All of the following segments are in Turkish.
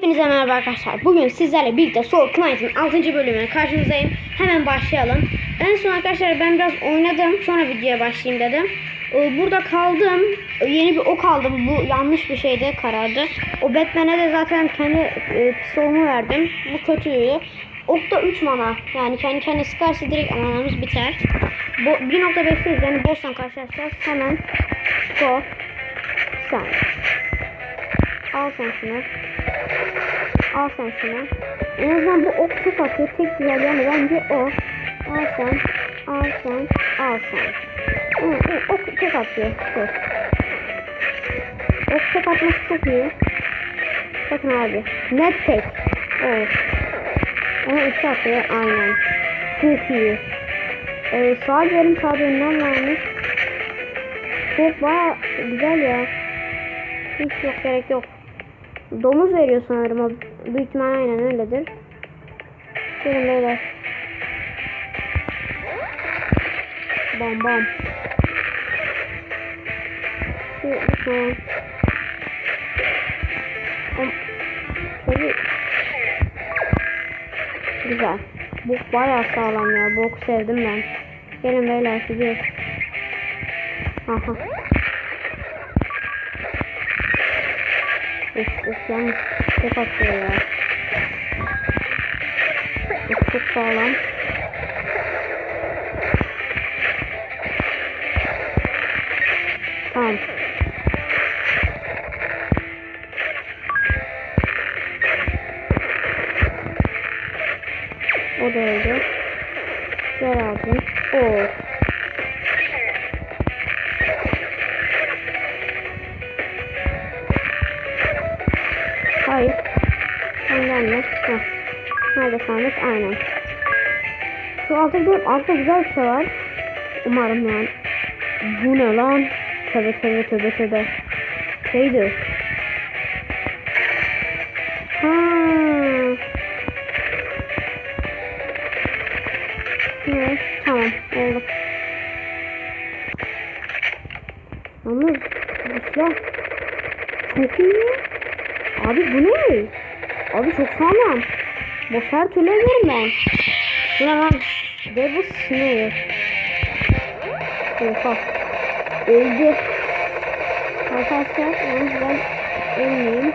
Hepinize merhaba arkadaşlar. Bugün sizlerle birlikte Soul Knight'ın 6. bölümüne karşınızdayım. Hemen başlayalım. En son arkadaşlar ben biraz oynadım. Sonra videoya başlayayım dedim. Ee, Burada kaldım. Ee, Yeni bir ok aldım. Bu yanlış bir şeydi karardı. O Batman'e de zaten kendi e, pistolumu verdim. Bu kötüydü. Okta 3 mana. Yani kendi kendine sıkarsa direkt manamız biter. Bo 1.5'teyiz yani boss'tan karşılaşacağız. Hemen go. Sen. Al sen şunu. Al sen şunu. En azından bu ok çok atıyor. Tek güzel yanı bence o. Al sen. Al sen. Al sen. Hı, hı, ok tek atıyor. Dur. Ok tek atması çok iyi. Bakın abi. Net tek. Evet. Ona iki atıyor. Aynen. Çok iyi. Ee, sağ yarım sağ önünden vermiş. Çok baya güzel ya. Hiç yok gerek yok. Domuz veriyor sanırım. Büyük ihtimal aynen öyledir. Gelin beyler. Bam bam. Şu, şu. Am- Tabii. Güzel. Bu bayağı sağlam ya. Bu oku sevdim ben. Gelin beyler gidiyoruz. Aha. Of of yalnız tek atıyor ya. Of, çok sağlam. Tamam. O da öldü. Gel abi. Oo. Sandık? Aynen. Şu altta gidelim. Altta güzel bir şey var. Umarım yani. Bu ne lan? Tövbe tövbe tövbe tövbe. Şeydi. Ha. Evet, tamam oldu. Yalnız bu silah çok iyi. Abi bu ne? Abi çok sağlam. Bu her türlü ederim ben. Bu ne lan? Devil Snare. Oha. Öldü. Arkadaşlar yalnız ben ölmeyeyim.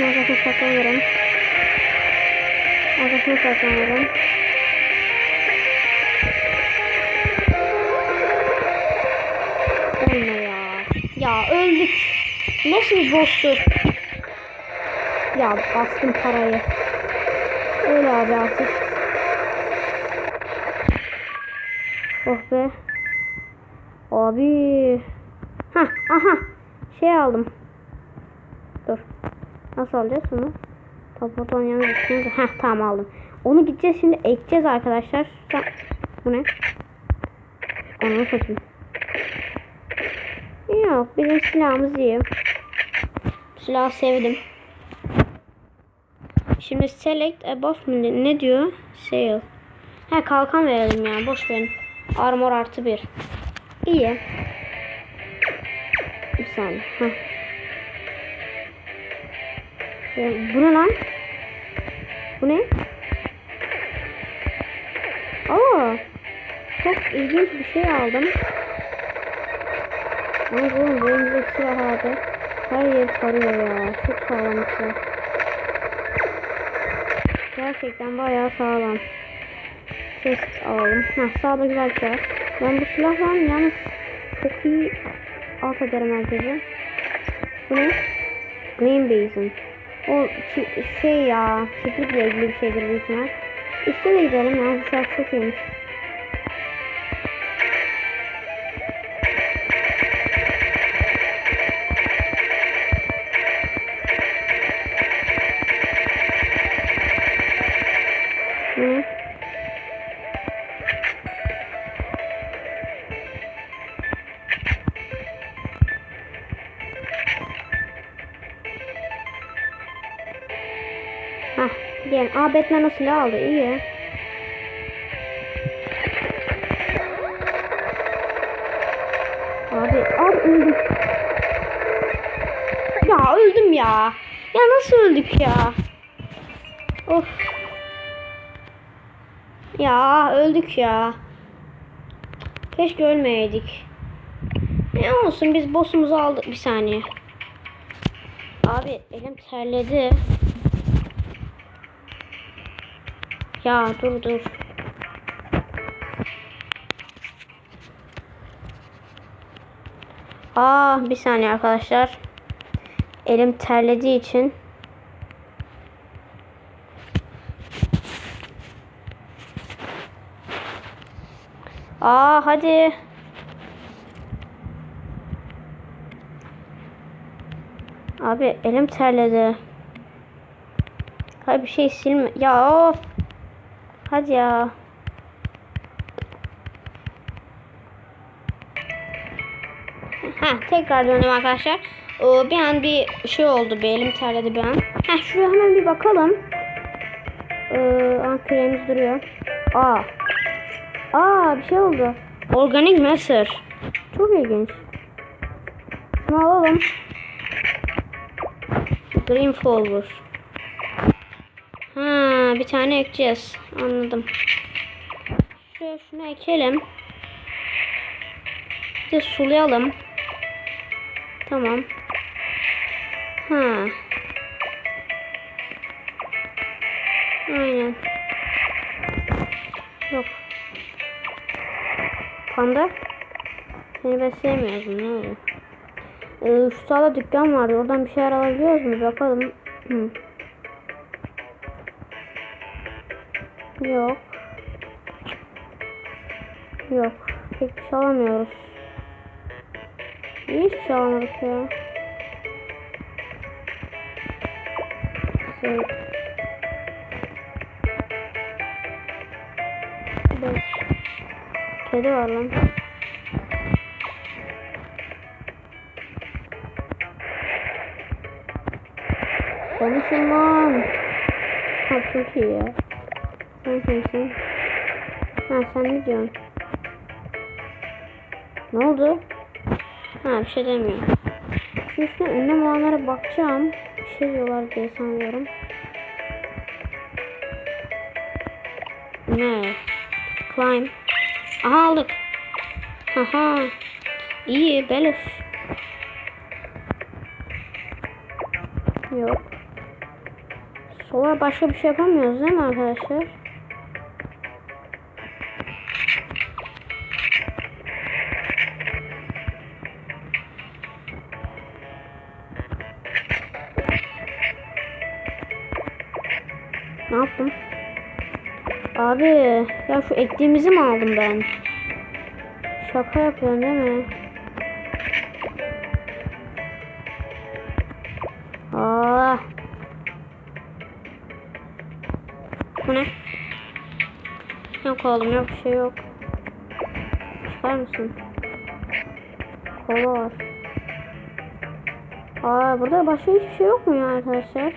Mağazasını saklanırım. Mağazasını saklanırım. Ölme ya. Ya öldük. Nasıl bir boss'tu? Ya bastım parayı. Öyle abi artık. Oh be. Abi. Ha, aha. Şey aldım. Nasıl alacağız bunu? Tapoton yanına gideceğiz. Heh tamam aldım. Onu gideceğiz şimdi ekeceğiz arkadaşlar. Sen... Bu ne? Onu satayım. Yok bizim silahımız iyi. Silahı sevdim. Şimdi select a boss mu ne- diyor? Sale. Ha kalkan verelim ya boş verin. Armor artı bir. İyi. Bir saniye. Heh. Ya, bu ne lan? Bu ne? Aa, çok ilginç bir şey aldım. Ama oğlum elimizdeki silah abi. Her yeri tarıyor ya. Çok sağlam bir. Gerçekten bayağı sağlam. Chest alalım. Heh, sağda güzel bir şey. Ben bu silahla yalnız çok iyi alt ederim herkese. Bu ne? Green Basin. O şey ya, çiftlikle ilgili bir şeydir büyük ihtimal. Üste de gidelim ya, bu şarkı çok iyiymiş. Aa Batman o silahı aldı. İyi. Abi, abi öldüm. Ya öldüm ya. Ya nasıl öldük ya? Of. Ya öldük ya. Keşke ölmeyeydik. Ne olsun biz boss'umuzu aldık bir saniye. Abi elim terledi. Ya dur dur. Aa bir saniye arkadaşlar. Elim terlediği için Aa hadi. Abi elim terledi. Hayır bir şey silme. Ya of. Hadi ya. Ha tekrar döndüm arkadaşlar. Ee, bir an bir şey oldu. Bir elim terledi bir an. Ha şuraya hemen bir bakalım. Ee, küremiz duruyor. Aa. Aa bir şey oldu. Organik mısır. Çok ilginç. Şunu alalım. Green Folder. Bir tane ekeceğiz. Anladım. Şuraya şunu ekelim. Bir de sulayalım. Tamam. Ha. Aynen. Yok. Panda. Seni besleyemiyoruz? Ne oluyor? Ee, şu sağda dükkan vardı. Oradan bir şeyler alabiliyoruz mu? Bakalım. Hı. Yok. Yok. Pek bir şey alamıyoruz. Niye hiçbir şey alamadık ya? Şey. Beş. Kedi var lan. Konuşun lan. Ha çok iyi ya. Kimsin? Ha sen ne diyorsun? Ne oldu? Ha bir şey demiyor. Üstüne önlem olanlara bakacağım. Bir şey diyorlar diye sanıyorum. Ne? Climb. Aha aldık. Aha. İyi beleş. Yok. Sola başka bir şey yapamıyoruz değil mi arkadaşlar? Ne yaptım? Abi ya şu ektiğimizi mi aldım ben? Şaka yapıyorsun değil mi? Aa. Bu ne? Yok oğlum yok bir şey yok. Çıkar mısın? Kola var. Aa burada başka hiçbir şey yok mu ya arkadaşlar?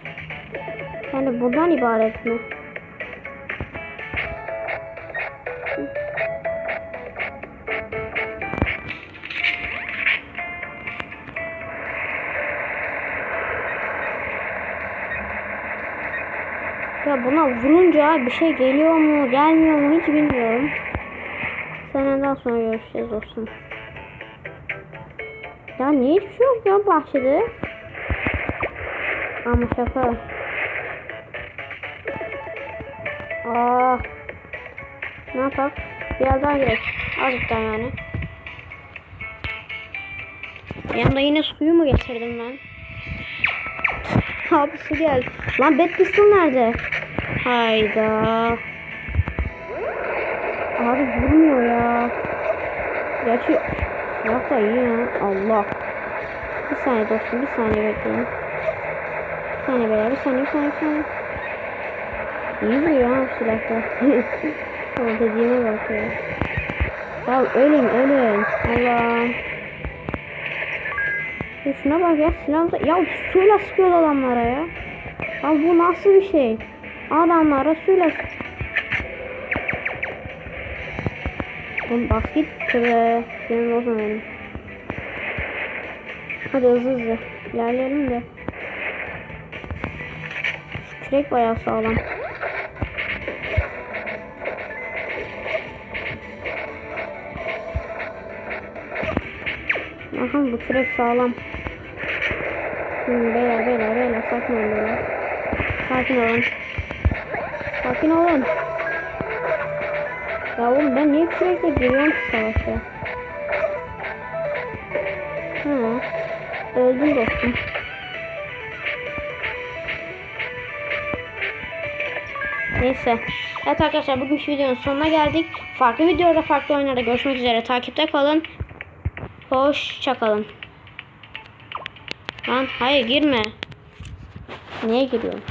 Yani bundan ibaret mi? Ya buna vurunca bir şey geliyor mu gelmiyor mu hiç bilmiyorum. Seneden sonra görüşeceğiz olsun. Ya niye hiçbir şey yok ya bahçede? Ama şaka. Aa. Ne yapak? Biraz daha gerek. Azıcık daha yani. Yanımda yine suyu mu getirdim ben? Abi su geldi. Lan Bad Pistol nerede? Hayda. Abi vurmuyor ya. Gerçi silah da iyi ya. Allah. Bir saniye dostum bir saniye bekleyin. Bir saniye beyler bir saniye bir saniye bir saniye. İyi vuruyor ha bu silahla. Tamam dediğime bak ya. Ya öleyim öleyim. Allah'ım. Ya şuna bak ya silahla. Ya suyla sıkıyor adamlara ya. Ya bu nasıl bir şey? Adamlara söyle. Oğlum bak git be. Senin olsun benim. Hadi hızlı hızlı. İlerleyelim de. Şu kürek bayağı sağlam. Aha bu kürek sağlam. Hmm, beyler beyler beyler sakin olun beyler. Sakin olun. Sakin olun. Ya oğlum ben niye sürekli giriyorum ki savaşa? Ha. Öldüm dostum. Neyse. Evet arkadaşlar bugünkü videonun sonuna geldik. Farklı videoda farklı oyunlarda görüşmek üzere. Takipte kalın. Hoşça kalın. Lan hayır girme. Niye giriyorsun?